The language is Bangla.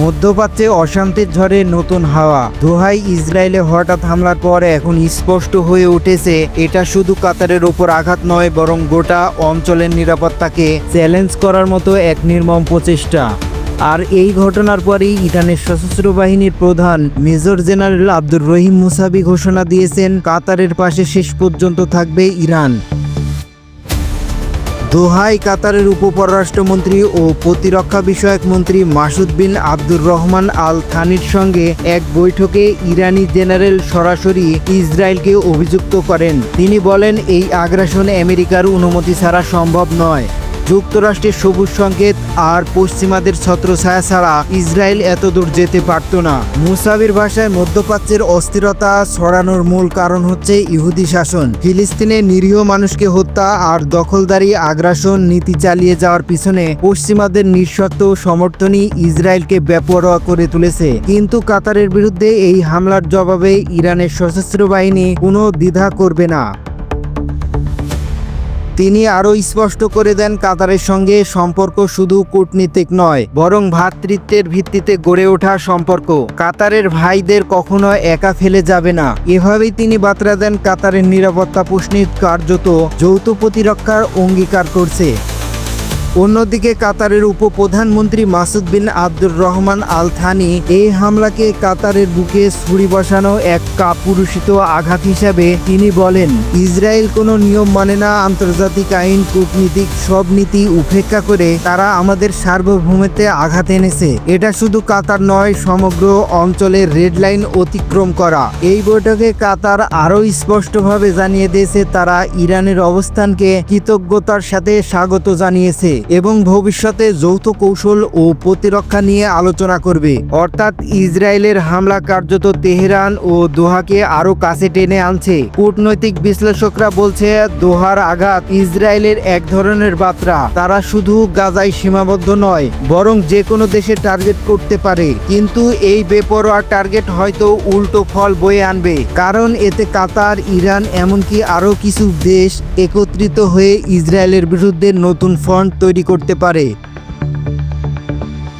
মধ্যপ্রাচ্যে অশান্তির ঝড়ে নতুন হাওয়া। দোহাই ইসরায়েলে হঠাৎ হামলার পর এখন স্পষ্ট হয়ে উঠেছে, এটা শুধু কাতারের ওপর আঘাত নয়, বরং গোটা অঞ্চলের নিরাপত্তাকে চ্যালেঞ্জ করার মতো এক নির্মম প্রচেষ্টা। আর এই ঘটনার পরেই ইরানের সশস্ত্র বাহিনীর প্রধান major general Abdur Rahim Mousavi ঘোষণা দিয়েছেন, কাতারের পাশে শেষ পর্যন্ত থাকবে ইরান। দোহায় কাতারের উপপররাষ্ট্রমন্ত্রী ও প্রতিরক্ষা বিষয়ক মন্ত্রী মাসুদ বিন আব্দুর রহমান আল থানির সঙ্গে এক বৈঠকে ইরানি জেনারেল সরাসরি ইসরায়েলকে অভিযুক্ত করেন। তিনি বলেন, এই আগ্রাসন আমেরিকার অনুমতি ছাড়া সম্ভব নয়। যুক্তরাষ্ট্রের সবুজ সংকেত আর পশ্চিমাদের ছত্রছায়া ছাড়া ইসরায়েল এত দূর যেতে পারত না। মুসাবির ভাষায় মধ্যপ্রাচ্যের অস্থিরতা ছড়ানোর মূল কারণ হচ্ছে ইহুদি শাসন। ফিলিস্তিনে নিরীহ মানুষকে হত্যা আর দখলদারি আগ্রাসন নীতি চালিয়ে যাওয়ার পিছনে পশ্চিমাদের নিঃশর্ত সমর্থনই ইসরায়েলকে বেপরোয়া করে তুলেছে। কিন্তু কাতারের বিরুদ্ধে এই হামলার জবাবে ইরানের সশস্ত্র বাহিনী কোনো দ্বিধা করবে না। তিনি আরও স্পষ্ট করে দেন, কাতারের সঙ্গে সম্পর্ক শুধু কূটনীতিক নয়, বরং ভ্রাতৃত্বের ভিত্তিতে গড়ে ওঠা সম্পর্ক। কাতারের ভাইদের কখনো একা ফেলে যাবে না। এভাবেই তিনি বার্তা দেন, কাতারের নিরাপত্তা প্রশ্নে কার্যত যৌথ প্রতিরক্ষার অঙ্গীকার করছে। অন্যদিকে কাতারের উপপ্রধানমন্ত্রী Masud bin Abdur Rahman Al Thani এই হামলাকে কাতারের বুকে ছুরি বসানো এক কাপুরুষিত আঘাত হিসাবে তিনি বলেন, ইসরায়েল কোনো নিয়ম মানে না, আন্তর্জাতিক আইন, কূটনীতিক সব নীতি উপেক্ষা করে তারা আমাদের সার্বভৌমত্বে আঘাত এনেছে। এটা শুধু কাতার নয়, সমগ্র অঞ্চলের রেড লাইন অতিক্রম করা। এই বৈঠকে কাতার আরও স্পষ্টভাবে জানিয়ে দিয়েছে, তারা ইরানের অবস্থানকে কৃতজ্ঞতার সাথে স্বাগত জানিয়েছে। এবং ভবিষ্যতে যৌথ কৌশল ও প্রতিরক্ষা নিয়ে আলোচনা করবে। অর্থাৎ ইসরায়েলের হামলা কার্যত তেহরান ও দোহাকে আরও কাছে টেনে আনছে। কূটনৈতিক বিশ্লেষকরা বলছে, দোহার আঘাত ইসরায়েলের এক ধরনের বার্তা। তারা শুধু গাজায় সীমাবদ্ধ নয়, বরং যে কোনো দেশে টার্গেট করতে পারে। কিন্তু এই বেপরোয়া টার্গেট হয়তো উল্টো ফল বয়ে আনবে। কারণ এতে কাতার, ইরান, এমনকি আরও কিছু দেশ একত্রিত হয়ে ইসরায়েলের বিরুদ্ধে নতুন ফ্রন্ট তৈরি করতে পারে।